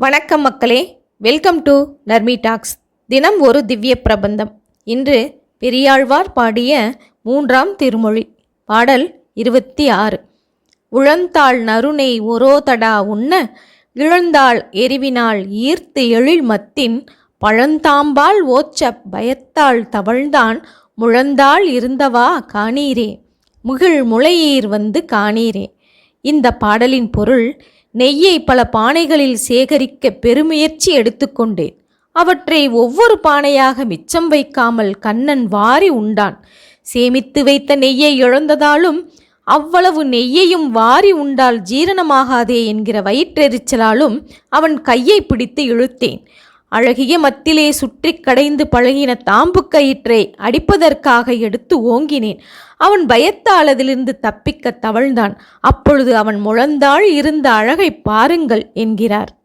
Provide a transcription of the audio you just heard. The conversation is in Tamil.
வணக்கம் மக்களே. வெல்கம் டு நர்மி டாக்ஸ் தினம் ஒரு திவ்ய பிரபந்தம். இன்று பெரியாழ்வார் பாடிய மூன்றாம் திருமொழி பாடல் இருபத்தி ஆறு. உழந்தாள் நறுனை ஒரோதடா உண்ண இழந்தாள் எரிவினாள் ஈர்த்து எழில் மத்தின் பழந்தாம்பால் ஓச்ச பயத்தாள் தவழ்ந்தான் முழந்தாள் இருந்தவா காணீரே முகிழ் முளையீர் வந்து காணீரே. இந்த பாடலின் பொருள் நெய்யை பல பானைகளில் சேகரிக்க பெருமுயற்சி எடுத்துக்கொண்டேன். அவற்றை ஒவ்வொரு பானையாக மிச்சம் வைக்காமல் கண்ணன் வாரி உண்டான். சேமித்து வைத்த நெய்யை இழந்ததாலும் அவ்வளவு நெய்யையும் வாரி உண்டால் ஜீரணமாகாதே என்கிற வயிற்றெரிச்சலாலும் அவன் கையை பிடித்து இழுத்தேன். அழகிய மத்திலே சுற்றி கடைந்து பழகின தாம்பு கயிற்றை அடிப்பதற்காக எடுத்து ஓங்கினேன். அவன் பயத்தால் அதிலிருந்து தப்பிக்க தவழ்ந்தான். அப்பொழுது அவன் முழந்தாள் இருந்த அழகை பாருங்கள் என்கிறார்.